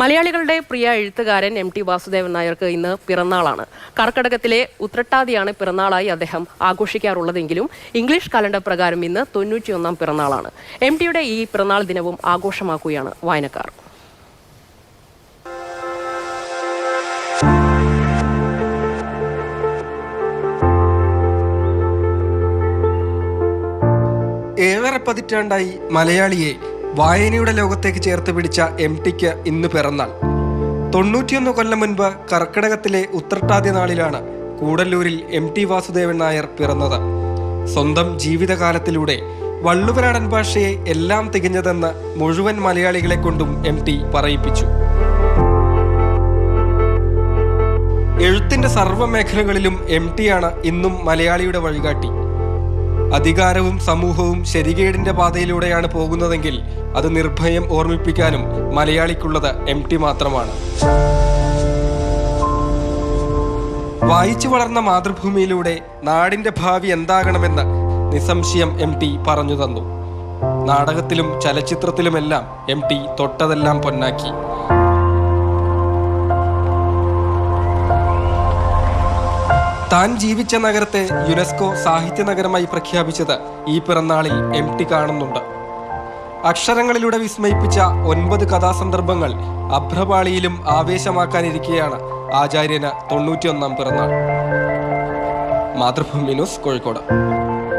മലയാളികളുടെ പ്രിയ എഴുത്തുകാരൻ M T Vasudevan നായർക്ക് ഇന്ന് പിറന്നാളാണ്. കർക്കടകത്തിലെ ഉത്രട്ടാതിയാണ് പിറന്നാളായി അദ്ദേഹം ആഘോഷിക്കാറുള്ളതെങ്കിലും ഇംഗ്ലീഷ് കലണ്ടർ പ്രകാരം ഇന്ന് തൊണ്ണൂറ്റിയൊന്നാം പിറന്നാളാണ്. എം ടിയുടെ ഈ പിറന്നാൾ ദിനവും ആഘോഷമാക്കുകയാണ് വായനക്കാർ. ഏറെ പതിറ്റാണ്ടായി മലയാളിയെ വായനയുടെ ലോകത്തേക്ക് ചേർത്ത് പിടിച്ച എം ടിക്ക് ഇന്ന് പിറന്നാൾ. തൊണ്ണൂറ്റിയൊന്ന് കൊല്ലം മുൻപ് കർക്കിടകത്തിലെ ഉത്രട്ടാദ്യ നാളിലാണ് കൂടല്ലൂരിൽ എം ടി വാസുദേവൻ നായർ പിറന്നത്. സ്വന്തം ജീവിതകാലത്തിലൂടെ വള്ളുവരാടൻ ഭാഷയെ എല്ലാം തികഞ്ഞതെന്ന് മുഴുവൻ മലയാളികളെ കൊണ്ടും എം ടി പറയിപ്പിച്ചു. എഴുത്തിന്റെ സർവ മേഖലകളിലും എം ടിയാണ് ഇന്നും മലയാളിയുടെ വഴികാട്ടി. അധികാരവും സമൂഹവും ശരികേടിന്റെ പാതയിലൂടെയാണ് പോകുന്നതെങ്കിൽ അത് നിർഭയം ഓർമ്മിപ്പിക്കാനും മലയാളിക്കുള്ളത് എം ടി മാത്രമാണ്. വായിച്ചു വളർന്ന മാതൃഭൂമിയിലൂടെ നാടിന്റെ ഭാവി എന്താകണമെന്ന് നിസ്സംശയം എം ടി പറഞ്ഞു തന്നു. നാടകത്തിലും ചലച്ചിത്രത്തിലുമെല്ലാം എം ടി തൊട്ടതെല്ലാം പൊന്നാക്കി. താൻ ജീവിച്ച നഗരത്തെ യുനെസ്കോ സാഹിത്യ നഗരമായി പ്രഖ്യാപിച്ചത് ഈ പിറന്നാളിൽ എം ടി കാണുന്നുണ്ട്. അക്ഷരങ്ങളിലൂടെ വിസ്മയിപ്പിച്ച ഒൻപത് കഥാസന്ദർഭങ്ങൾ അഭ്രപാളിയിലും ആവേശമാക്കാനിരിക്കെയാണ് ആചാര്യന് തൊണ്ണൂറ്റിയൊന്നാം പിറന്നാൾ. മാതൃഭൂമി ന്യൂസ് കോഴിക്കോട്.